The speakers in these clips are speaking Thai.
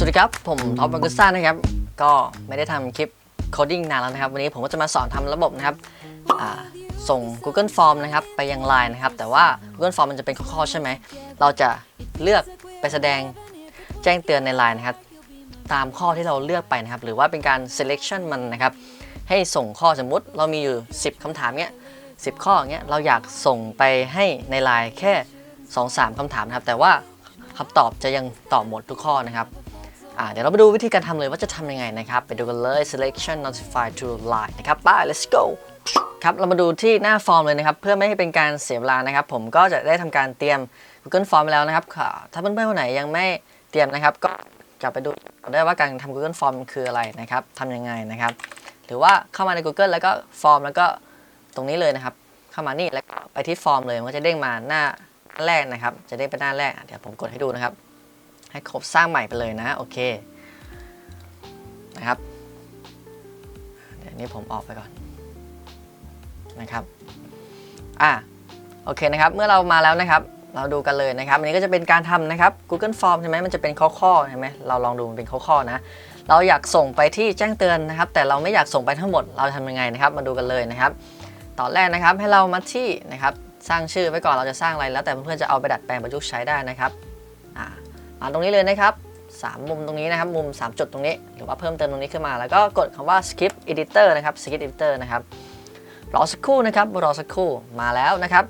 สวัสดีครับ ผมท็อปบังกุซ่านะครับ ก็ไม่ได้ทำคลิปโคดิ้งนานแล้วนะครับ วันนี้ผมก็จะมาสอนทำระบบนะครับอ่าส่ง Google Form นะครับ ไปยัง Line นะครับ แต่ว่า Google Form มันจะเป็นข้อๆใช่ไหม เราจะเลือกไปแสดงแจ้งเตือนใน Line นะครับ ตามข้อที่เราเลือกไปนะครับ หรือว่าเป็นการ selection มันนะครับ ให้ส่งข้อสมมุติเรามีอยู่ 10คำถามเนี้ย10ข้อเนี้ยเราอยากส่งไปให้ใน Line แค่ 2-3คำถามนะครับ แต่ว่าคำตอบจะยังตอบหมดทุกข้อนะครับอ่า เดี๋ยวเราไปดูวิธีการทำเลยว่าจะทำยังไงนะครับ ไปดูกันเลย selection notify to line นะครับไป let's go ครับ เรามาดูที่หน้าฟอร์มเลยนะครับ เพื่อไม่ให้เป็นการเสียเวลานะครับ ผมก็จะได้ทำการเตรียม Google Form ไปแล้วนะครับค่ะถ้าเพื่อนๆคนไหนยังไม่เตรียมนะครับ ก็กลับไปดูได้ว่าการทำ Google Form คืออะไรนะครับทำยังไงนะครับ หรือว่าเข้ามาใน Google แล้วก็ฟอร์มแล้วก็ตรงนี้เลยนะครับ เข้ามานี่แล้วไปที่ฟอร์มเลยมันก็จะเด้งมาหน้าแรกนะครับ จะเด้งไปหน้าแรก เดี๋ยวผมกดให้ดูนะครับ ให้ครบสร้างใหม่ไปเลยนะโอเคนะครับเดี๋ยวนี้ผมออกไปก่อนนะครับอะโอเคนะครับเมื่อเรามาแล้วนะครับ เราดูกันเลยนะครับ อันนี้ก็จะเป็นการทำนะครับ Google Form ใช่ไหมมันจะเป็นข้อๆใช่ไหมเราลองดูมันเป็นข้อๆนะเราอยากส่งไปที่แจ้งเตือนนะครับ แต่เราไม่อยากส่งไปทั้งหมดเราทำยังไงนะครับ มาดูกันเลยนะครับ ตอนแรกนะครับให้เรามาที่นะครับสร้างชื่อไว้ก่อนเราจะสร้างอะไรแล้วแต่เพื่อนๆจะเอาไปดัดแปลงประยุกต์ใช้ได้นะครับอ่า ตรงนี้เลยนะครับ 3 มุมตรงนี้นะครับ มุม 3 จุดตรงนี้ หรือว่าเพิ่มเติมตรงนี้ขึ้นมา แล้วก็กดคำว่า skip editor นะครับ skip editor นะครับ รอสักครู่นะครับ รอสักครู่ มาแล้วนะครับ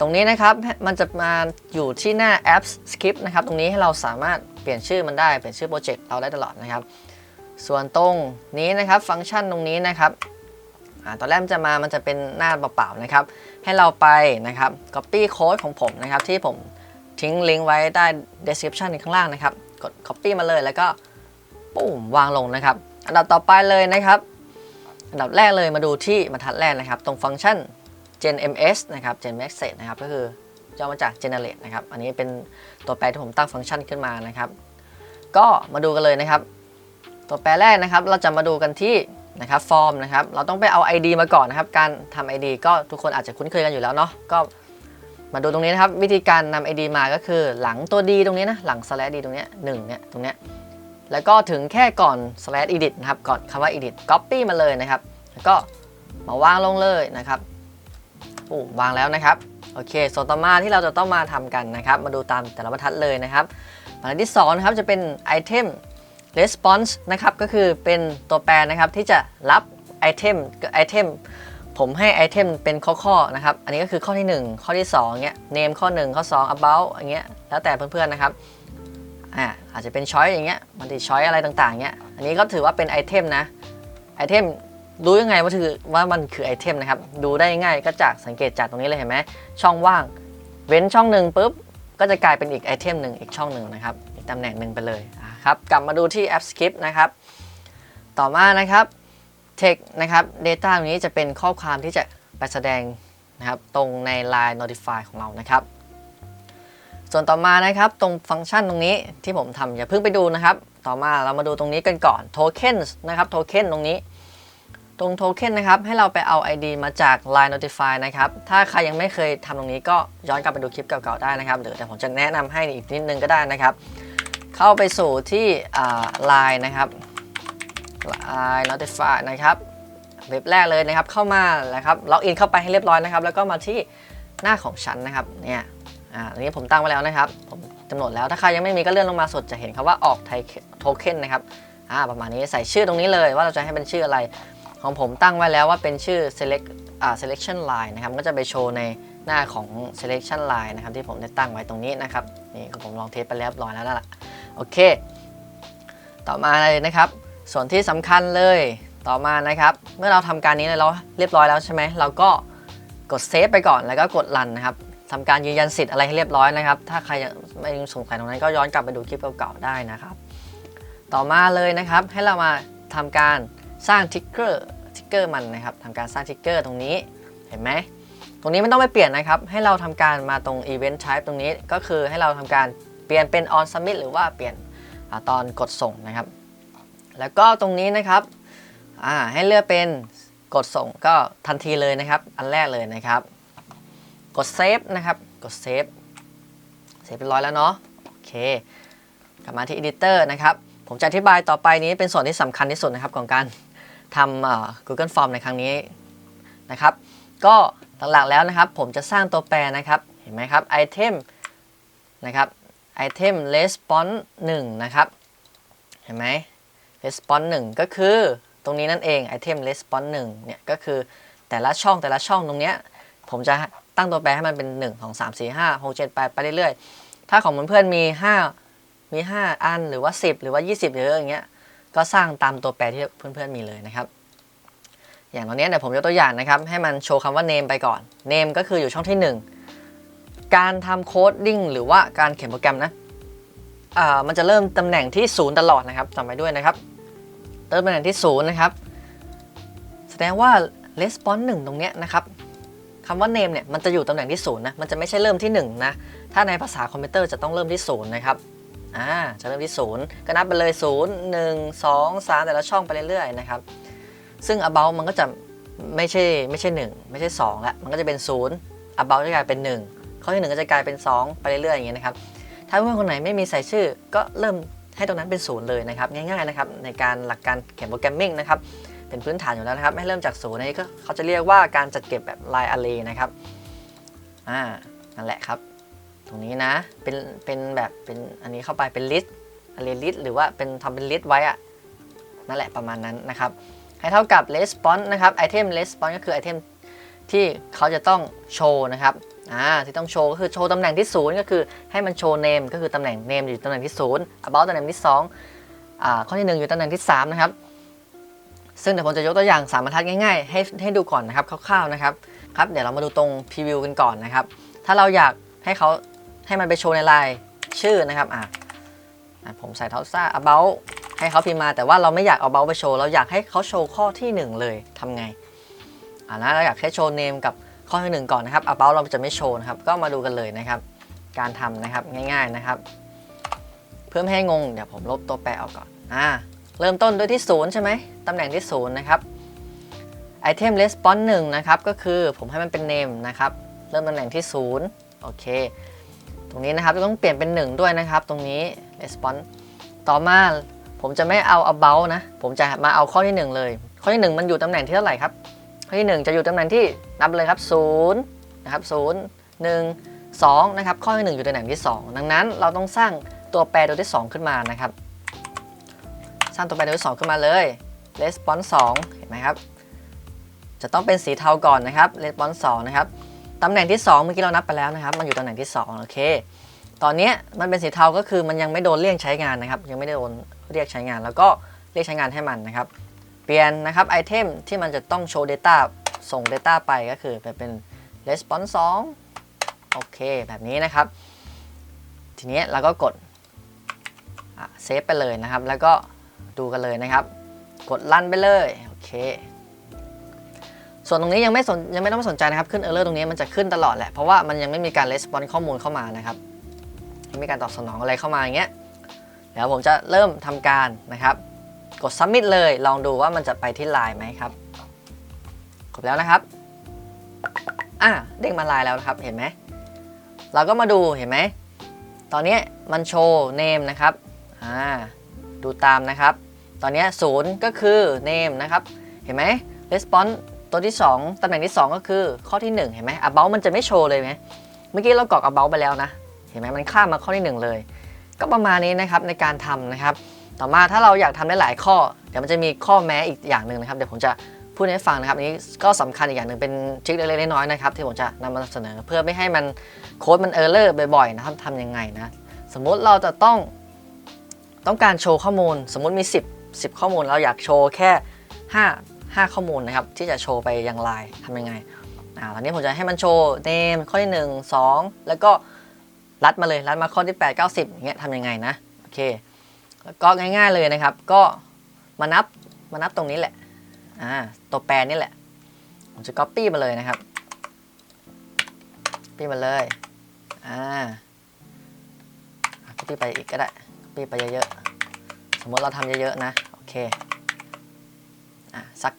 ตรงนี้นะครับ มันจะมาอยู่ที่หน้า apps skip นะครับ ตรงนี้ให้เราสามารถเปลี่ยนชื่อมันได้ เปลี่ยนชื่อโปรเจกต์เราได้ตลอดนะครับ ส่วนตรงนี้นะครับ ฟังก์ชันตรงนี้นะครับอตอนแรกจะมา มันจะเป็นหน้าเปล่าๆนะครับ ให้เราไปนะครับ copy code ของผมนะครับที่ผม ทิ้งลิงก์ไว้ใต้ description ข้างล่างนะครับ กด copy มาเลยแล้วก็ปุ่มวางลงนะครับ อันดับต่อไปเลยนะครับ อันดับแรกเลยมาดูที่บรรทัดแรกนะครับ ตรงฟังก์ชัน gen ms นะครับ gen message นะครับ ก็คือย่อมาจาก generate นะครับ อันนี้เป็นตัวแปรที่ผมตั้งฟังก์ชันขึ้นมานะครับ ก็มาดูกันเลยนะครับ ตัวแปรแรกนะครับ เราจะมาดูกันที่นะครับ form นะครับ เราต้องไปเอา ID มาก่อนนะครับ การทำ ID ก็ทุกคนอาจจะคุ้นเคยกันอยู่แล้วเนาะ ก็ มาดูตรงนี้นะครับ วิธีการนำ ID มาก็คือหลังตัว D ตรงนี้นะหลัง slash D ตรงนี้หนึ่งเนี่ยตรงเนี้ยแล้วก็ถึงแค่ก่อน slash edit นะครับก่อนคำว่า edit copy มาเลยนะครับ แล้วก็มาวางลงเลยนะครับปุ่มวางแล้วนะครับโอเคส่วนต่อมาที่เราจะต้องมาทำกันนะครับ มาดูตามแต่ละบรรทัดเลยนะครับบรรทัดที่2นะครับจะเป็น item response นะครับก็คือเป็นตัวแปรนะครับที่จะรับ item item ผมให้ไอเทมเป็นข้อๆนะครับ อันนี้ก็คือข้อที่ 1 ข้อที่2เงี้ย name ข้อ 1 ข้อ 2 about อย่างเงี้ย แล้วแต่เพื่อนๆนะครับ อ่า อาจจะเป็นช้อยอย่างเงี้ย มันติช้อยอะไรต่างๆเงี้ย อันนี้ก็ถือว่าเป็นไอเทมนะ ไอเทมรู้ยังไงว่าถือว่ามันคือไอเทมนะครับ ดูได้ง่ายก็จากสังเกตจากตรงนี้เลยเห็นไหม ช่องว่าง เว้นช่องหนึ่งปุ๊บ ก็จะกลายเป็นอีกไอเทมหนึ่งอีกช่องหนึ่งนะครับ อีกตำแหน่งหนึ่งไปเลยครับ กลับมาดูที่แอป Skip นะครับ ต่อมานะครับ text นะครับ data ตรงนี้จะเป็นข้อความที่จะไปแสดงนะครับตรงใน line notify ของเรานะครับ ส่วนต่อมานะครับตรงฟังก์ชันตรงนี้ที่ผมทำอย่าเพิ่งไปดูนะครับ ต่อมาเรามาดูตรงนี้กันก่อน tokens นะครับ token ตรงนี้ ตรง token นะครับ ให้เราไปเอา ID มาจาก line notify นะครับ ถ้าใครยังไม่เคยทำตรงนี้ก็ย้อนกลับไปดูคลิปเก่าๆได้นะครับหรือแต่ผมจะแนะนำให้อีกนิดนึงก็ได้นะครับ เข้าไปสู่ที่อ่า line นะครับ line notify นะครับเว็บแรกเลยนะครับเข้ามาแล้วครับล็อกอินเข้าไปให้เรียบร้อยนะครับ แล้วก็มาที่หน้าของฉันนะครับเนี่ยอ่าอันนี้ผมตั้งไว้แล้วนะครับผมกำหนดแล้วถ้าใครยังไม่มีก็เลื่อนลงมาสุดจะเห็นคำว่าออกไทโทเค็นนะครับอ่าประมาณนี้ใส่ชื่อตรงนี้เลยว่าเราจะให้เป็นชื่ออะไรของผมตั้งไว้แล้วว่าเป็นชื่อ select อ่า selection line นะครับก็จะไปโชว์ในหน้าของ selection line นะครับที่ผมได้ตั้งไว้ตรงนี้นะครับนี่ผมลองเทสไปเรียบร้อยแล้วนั่นแหละโอเค ต่อมาเลยนะครับ ส่วนที่สำคัญเลยต่อมานะครับ เมื่อเราทำการนี้เราเรียบร้อยแล้วใช่ไหมเราก็กดเซฟไปก่อนแล้วก็กดรันนะครับทำการยืนยันสิทธิ์อะไรให้เรียบร้อยนะครับ ถ้าใครยังไม่สงสัยตรงนั้นก็ย้อนกลับไปดูคลิปเก่าๆได้นะครับ ต่อมาเลยนะครับให้เรามาทำการสร้างทิกเกอร์ทิกเกอร์มันนะครับทำการสร้างทิกเกอร์ตรงนี้เห็นไหมตรงนี้ไม่ต้องไปเปลี่ยนนะครับ ให้เราทำการมาตรง Event Type ตรงนี้ก็คือให้เราทำการเปลี่ยนเป็น On Submit หรือว่าเปลี่ยนอตอนกดส่งนะครับ แล้วก็ตรงนี้นะครับอ่าให้เลือกเป็นกดส่งก็ทันทีเลยนะครับ อันแรกเลยนะครับ กดเซฟนะครับ กดเซฟเซฟเป็นร้อยแล้วเนาะโอเคกลับมาที่ Editor นะครับ ผมจะอธิบายต่อไปนี้เป็นส่วนที่สำคัญที่สุดนะครับของการทำ Google Form ในครั้งนี้นะครับ ก็หลักๆแล้วนะครับ ผมจะสร้างตัวแปรนะครับ เห็นไหมครับ item นะครับ item response 1 นะครับ เห็นไหม response 1 ก็คือตรงนี้นั่นเอง item response 1เนี่ยก็คือแต่ละช่องแต่ละช่องตรงเนี้ยผมจะตั้งตัวแปรให้มันเป็น 1 2 3 4 5 6 7 8 ไปเรื่อยๆ ถ้าของเพื่อนๆมี 5 มี 5 อันหรือว่า 10 หรือว่า 20หรืออย่างเงี้ยก็สร้างตามตัวแปรที่เพื่อนๆมีเลยนะครับ อย่างตรงนี้เดี๋ยวผมยกตัวอย่างนะครับ ให้มันโชว์คำว่า name ไปก่อน name ก็คืออยู่ช่องที่ 1 การทำโคดดิ้งหรือว่าการเขียนโปรแกรมนะอ่ามันจะเริ่มตำแหน่งที่ 0 ตลอดนะครับจำไว้ด้วยนะครับ เริ่มตำแหน่งที่0นะครับ แสดงว่า response 1 ตรงเนี้ยนะครับคำว่า name เนี่ยมันจะอยู่ตำแหน่งที่0นะ มันจะไม่ใช่เริ่มที่1นะ ถ้าในภาษาคอมพิวเตอร์จะต้องเริ่มที่0นะครับอ่าจะเริ่มที่ 0 ก็นับไปเลย 0 1 2 3 แต่ละช่องไปเรื่อยๆนะครับ ซึ่ง about มันก็จะไม่ใช่ไม่ใช่ 1 ไม่ใช่2ล้วมันก็จะเป็น 0 about จะกลายเป็น 1 ข้อที่ 1 ก็จะกลายเป็น 2 ไปเรื่อยๆอย่างเงี้ยนะครับ ถ้าเพื่อนคนไหนไม่มีใส่ชื่อก็เริ่ม ให้ตรงนั้นเป็นศูนย์เลยนะครับง่ายๆนะครับในการหลักการเขียนโปรแกรมมิ่งนะครับเป็นพื้นฐานอยู่แล้วนะครับ ให้เริ่มจากศูนย์นี่ก็เขาจะเรียกว่าการจัดเก็บแบบ line array นะครับอ่านั่นแหละครับ ตรงนี้นะเป็นเป็นแบบเป็นอันนี้เข้าไปเป็น list array list หรือว่าเป็นทำเป็น list ไว้อะนั่นแหละประมาณนั้นนะครับให้เท่ากับ response นะครับ item response ก็คือ item ที่เขาจะต้องโชว์นะครับ อ่าที่ต้องโชว์ก็คือโชว์ตำแหน่งที่ศูนย์ก็คือให้มันโชว์ name ก็คือตำแหน่ง name อยู่ตำแหน่งที่ศูนย์ about ตำแหน่งที่สองอ่าข้อที่หนึ่งอยู่ตำแหน่งที่สามนะครับ ซึ่งเดี๋ยวผมจะยกตัวอย่างสามบรรทัดง่ายๆ ให้ให้ดูก่อนนะครับคร่าวๆนะครับครับเดี๋ยวเรามาดูตรงพรีวิวกันก่อนนะครับ ถ้าเราอยากให้เขาให้มันไปโชว์ในไลน์ชื่อนะครับอ่าผมใส่ท็อปซ่า about ให้เขาพิมพ์มาแต่ว่าเราไม่อยากเอา about ไปโชว์ เราอยากให้เขาโชว์ข้อที่หนึ่งเลยทำไงอ่านะเราอยากให้โชว์ name กับ ข้อที่หนึ่งก่อนนะครับ about เราจะไม่โชว์นะครับ ก็มาดูกันเลยนะครับ การทำนะครับง่ายๆนะครับ เพื่อไม่ให้งงเดี๋ยวผมลบตัวแปรออกก่อนอ่าเริ่มต้นด้วยที่ศูนย์ใช่ไหมตำแหน่งที่ศูนย์นะครับ item response 1นะครับก็คือผมให้มันเป็น name นะครับ เริ่มตำแหน่งที่ศูนย์โอเค ตรงนี้นะครับต้องเปลี่ยนเป็น 1 ด้วยนะครับ ตรงนี้ response ต่อมาผมจะไม่เอา about นะ ผมจะมาเอาข้อที่ 1 เลย ข้อที่ 1 มันอยู่ตำแหน่งที่เท่าไหร่ครับ ข้อที่ 1 จะอยู่ตำแหน่งที่นับเลยครับ0นะครับ0 1 2นะครับข้อที่1อยู่ตำแหน่งที่ 2 ดังนั้นเราต้องสร้างตัวแปรตัวที่ 2 ขึ้นมานะครับ สร้างตัวแปรตัวที่ 2 ขึ้นมาเลย response 2เห็นไหมครับจะต้องเป็นสีเทาก่อนนะครับ response 2นะครับตำแหน่งที่ 2 เมื่อกี้เรานับไปแล้วนะครับ มันอยู่ตำแหน่งที่ 2 โอเค ตอนนี้มันเป็นสีเทาก็คือมันยังไม่โดนเรียกใช้งานนะครับ ยังไม่ได้โดนเรียกใช้งาน แล้วก็เรียกใช้งานให้มันนะครับ เปลี่ยนนะครับไอเทมที่มันจะต้องโชว์ Data ส่ง Data ไปก็คือเป็น response 2 โอเค แบบนี้นะครับ ทีนี้เราก็กดเซฟไปเลยนะครับ แล้วก็ดูกันเลยนะครับ กดลั่นไปเลย โอเค ส่วนตรงนี้ยังไม่สนยังไม่ต้องสนใจนะครับ ขึ้นเออร์เลอร์ตรงนี้มันจะขึ้นตลอดแหละ เพราะว่ามันยังไม่มีการ response ข้อมูลเข้ามานะครับไม่มีการตอบสนองอะไรเข้ามาอย่างเงี้ยเดี๋ยวผมจะเริ่มทำการนะครับ กด submit เลย ลองดูว่ามันจะไปที่ไลน์ไหมครับกดแล้วนะครับอะเด้งมาไลน์แล้วนะครับเห็นไหมเราก็มาดูเห็นไหมตอนนี้มันโชว์ name นะครับอ่าดูตามนะครับ ตอนนี้ศูนย์ก็คือ name นะครับ เห็นไหม response ตัวที่ 2ตำแหน่งที่ 2 ก็คือข้อที่ 1 เห็นไหม about มันจะไม่โชว์เลยไหมเมื่อกี้เรากรอก about ไปแล้วนะ เห็นไหมมันข้ามมาข้อที่ 1 เลย ก็ประมาณนี้นะครับในการทำนะครับ ต่อมาถ้าเราอยากทำได้หลายข้อ เดี๋ยวมันจะมีข้อแม้อีกอย่างหนึ่งนะครับเดี๋ยวผมจะพูดให้ฟังนะครับอันนี้ก็สำคัญอีกอย่างหนึ่งเป็นทริคเล็กๆน้อยๆนะครับที่ผมจะนำมาเสนอเพื่อไม่ให้มันโค้ดมันเออร์เลอร์บ่อยๆนะครับทำยังไงนะสมมุติเราจะต้องต้องการโชว์ข้อมูล สมมุติมี 10 10 ข้อมูล เราอยากโชว์แค่ 5 5 ข้อมูลนะครับที่จะโชว์ไปยังไลน์ทำยังไงอ่าตอนนี้ผมจะให้มันโชว์ name ข้อที่ 1 2 แล้วก็รัดมาเลยรัดมาข้อที่ 8 9 10อย่างเงี้ยทำยังไงนะโอเค แล้วก็ง่าย ๆเลยนะครับ ก็มานับมานับตรงนี้แหละอ่าตัวแปรนี่แหละ ผมจะ copy มาเลยนะครับ copy มาเลยอ่า copy ไปอีกก็ได้ copy ไปเยอะๆ สมมติเราทำเยอะๆนะ โอเคอะสัก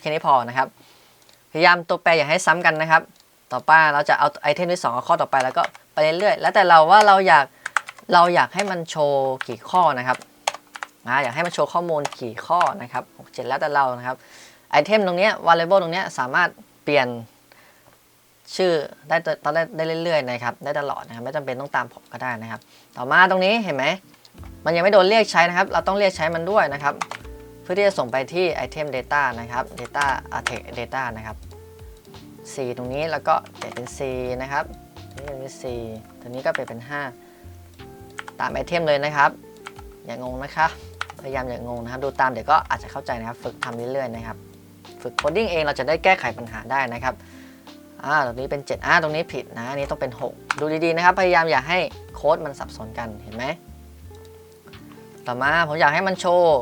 แค่นี้พอนะครับ พยายามตัวแปรอย่าให้ซ้ำกันนะครับ ต่อไปเราจะเอาไอเทมที่2อข้อต่อไปแล้วก็ไปเรื่อยๆ แล้วแต่เราว่าเราอยาก เราอยากให้มันโชว์กี่ข้อนะครับนะอยากให้มันโชว์ข้อมูลกี่ข้อนะครับหกเจ็ดแล้วแต่เรานะครับไอเทมตรงนี้ variable ตรงนี้สามารถเปลี่ยนชื่อได้ตอนได้ได้เรื่อยๆนะครับได้ตลอดนะครับไม่จำเป็นต้องตามผมก็ได้นะครับ ต่อมาตรงนี้เห็นไหมมันยังไม่โดนเรียกใช้นะครับ เราต้องเรียกใช้มันด้วยนะครับ เพื่อที่จะส่งไปที่ item data นะครับ data artex data นะครับ C ตรงนี้แล้วก็เปลี่ยนเป็น C นะครับนี่เป็น C ตัวนี้ก็เปลี่ยนเป็น 5 ตามไอเทมเลยนะครับ อย่างงนะครับพยายามอย่างงงนะครับ ดูตามเดี๋ยวก็อาจจะเข้าใจนะครับ ฝึกทำเรื่อยๆนะครับ ฝึกโคดดิ้งเองเราจะได้แก้ไขปัญหาได้นะครับอ่าตรงนี้เป็น7อ่าตรงนี้ผิดนะอันนี้ต้องเป็น 6 ดูดีๆนะครับ พยายามอย่าให้โค้ดมันสับสนกันเห็นไหมต่อมาผมอยากให้มันโชว์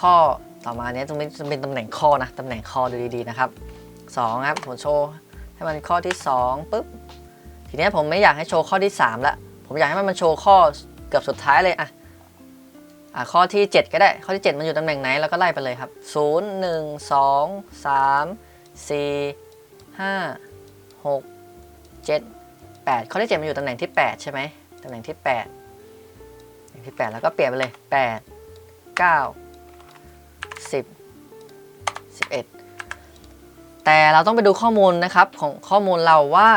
ข้อต่อมาเนี้ยตรงนี้จะเป็นตำแหน่งข้อนะตำแหน่งข้อดูดีๆนะครับ2ครับผมโชว์ให้มันข้อที่2ปุ๊บทีนี้ผมไม่อยากให้โชว์ข้อที่3ละ ผมอยากให้มันโชว์ข้อเกือบสุดท้ายเลยอะอะข้อที่ 7 ก็ได้ ข้อที่ 7 มันอยู่ตำแหน่งไหน แล้วก็ไล่ไปเลยครับ 0 1 2 3 4 5 6 7 8 ข้อที่ 7 มันอยู่ตำแหน่งที่ 8 ใช่ไหมตำแหน่งที่8ตำแหน่งที่ 8 แล้วก็เปลี่ยนไปเลย 8 9 10 11 แต่เราต้องไปดูข้อมูลนะครับของข้อมูลเราว่า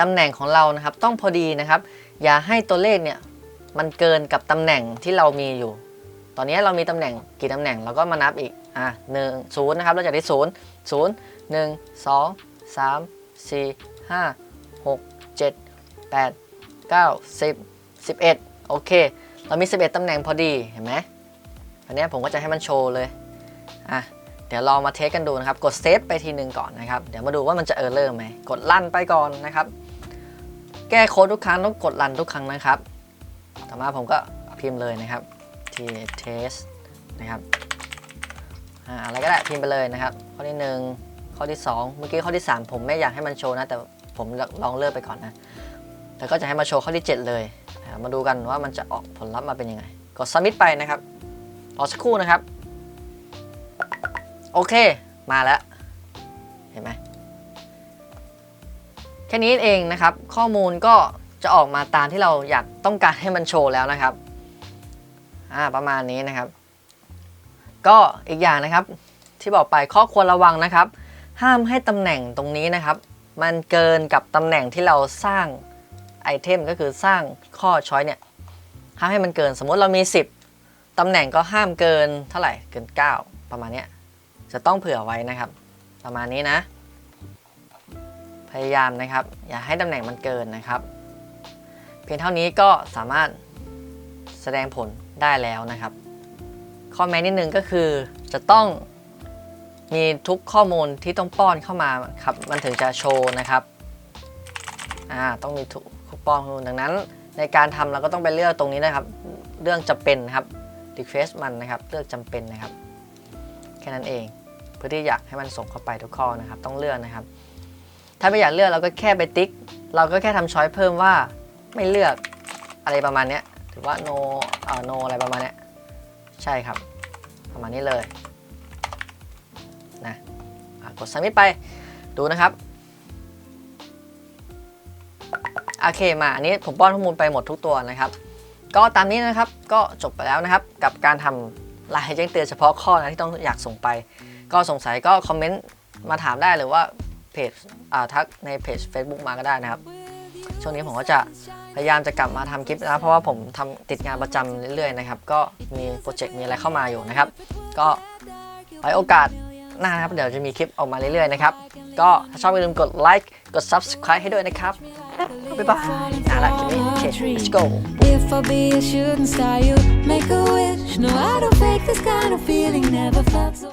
ตำแหน่งของเรานะครับต้องพอดีนะครับ อย่าให้ตัวเลขเนี่ยมันเกินกับตำแหน่งที่เรามีอยู่ ตอนนี้เรามีตำแหน่งกี่ตำแหน่งเราก็มานับอีก อะหนึ่งศูนย์นะครับเราจะได้ศูนย์ศูนย์หนึ่งสองสามสี่ห้าหกเจ็ดแปดเก้าสิบสิบเอ็ดโอเค เรามี11ตำแหน่งพอดีเห็นไหมอันนี้ผมก็จะให้มันโชว์เลย อะ เดี๋ยวลองมาเทสกันดูนะครับ กดเซฟไปทีหนึ่งก่อนนะครับ เดี๋ยวมาดูว่ามันจะเออร์เลอร์ไหม กดลั่นไปก่อนนะครับ ก้โค้ดทุกครั้งต้องกดลั่นทุกครั้งนะครับ ต่อมาผมก็พิมพ์เลยนะครับ t test นะครับอะไรก็ได้พิมพ์ไปเลยนะครับ ข้อที่ 1 ข้อที่ 2 เมื่อกี้ข้อที่ 3 ผมไม่อยากให้มันโชว์นะ แต่ผมลองเลิกไปก่อนนะ แต่ก็จะให้มาโชว์ข้อที่ 7 เลย มาดูกันว่ามันจะออกผลลัพธ์มาเป็นยังไง กด submit ไปนะครับรอสักครู่นะครับ โอเค มาแล้ว เห็นไหม ค่นี้เองนะครับ ข้อมูลก็จะออกมาตามที่เราอยากต้องการให้มันโชว์แล้วนะครับอ่าประมาณนี้นะครับ ก็อีกอย่างนะครับ ที่บอกไปข้อควรระวังนะครับ ห้ามให้ตำแหน่งตรงนี้นะครับ มันเกินกับตำแหน่งที่เราสร้างไอเทมก็คือสร้างข้อช้อยเนี่ยห้ามให้มันเกินสมมติเรามี 10ตำแหน่งก็ห้ามเกินเท่าไหร่เกิน 9 ประมาณนี้จะต้องเผื่อไว้นะครับ ประมาณนี้นะ พยายามนะครับ อย่าให้ตำแหน่งมันเกินนะครับ เพียงเท่านี้ก็สามารถแสดงผลได้แล้วนะครับ ข้อแม้นิดนึงก็คือจะต้องมีทุกข้อมูลที่ต้องป้อนเข้ามาครับมันถึงจะโชว์นะครับอ่าต้องมีทุกป้อนข้อมูลดังนั้น ในการทำเราก็ต้องไปเลือกตรงนี้นะครับ เรื่องจำเป็นครับ request มันนะครับ เลือกจำเป็นนะครับ แค่นั้นเอง เพื่อที่อยากให้มันส่งเข้าไปทุกข้อนะครับ ต้องเลือกนะครับ ถ้าไม่อยากเลือกเราก็แค่ไปติ๊ก เราก็แค่ทำช้อยเพิ่มว่าไม่เลือกอะไรประมาณนี้ถือว่า no เอ่อ no อะไรประมาณนี้ใช่ครับ ประมาณนี้เลยนะะกด submit ไปดูนะครับโอเคมาอันนี้ผมป้อนข้อมูลไปหมดทุกตัวนะครับ ก็ตามนี้นะครับก็จบไปแล้วนะครับ กับการทำลายแจ้งเตือนเฉพาะข้อนะที่ต้องอยากส่งไป ก็สงสัยก็คอมเมนต์มาถามได้หรือว่า เพจอ่าทักในเพจ Facebook มาก็ได้นะครับ ช่วงนี้ผมก็จะพยายามจะกลับมาทำคลิปนะ เพราะว่าผมทำติดงานประจำเรื่อยๆนะครับ ก็มีโปรเจกต์มีอะไรเข้ามาอยู่นะครับ ก็ไว้โอกาสหน้านะครับ เดี๋ยวจะมีคลิปออกมาเรื่อยๆนะครับ ก็ถ้าชอบอย่าลืมกดไลค์กด subscribe ให้ด้วยนะครับ บ๊ายบายเอาละคลิปนี้โอเค let's go If I be a shooting star, you make a wish. No, I don't fake this kind of feeling. Never felt so.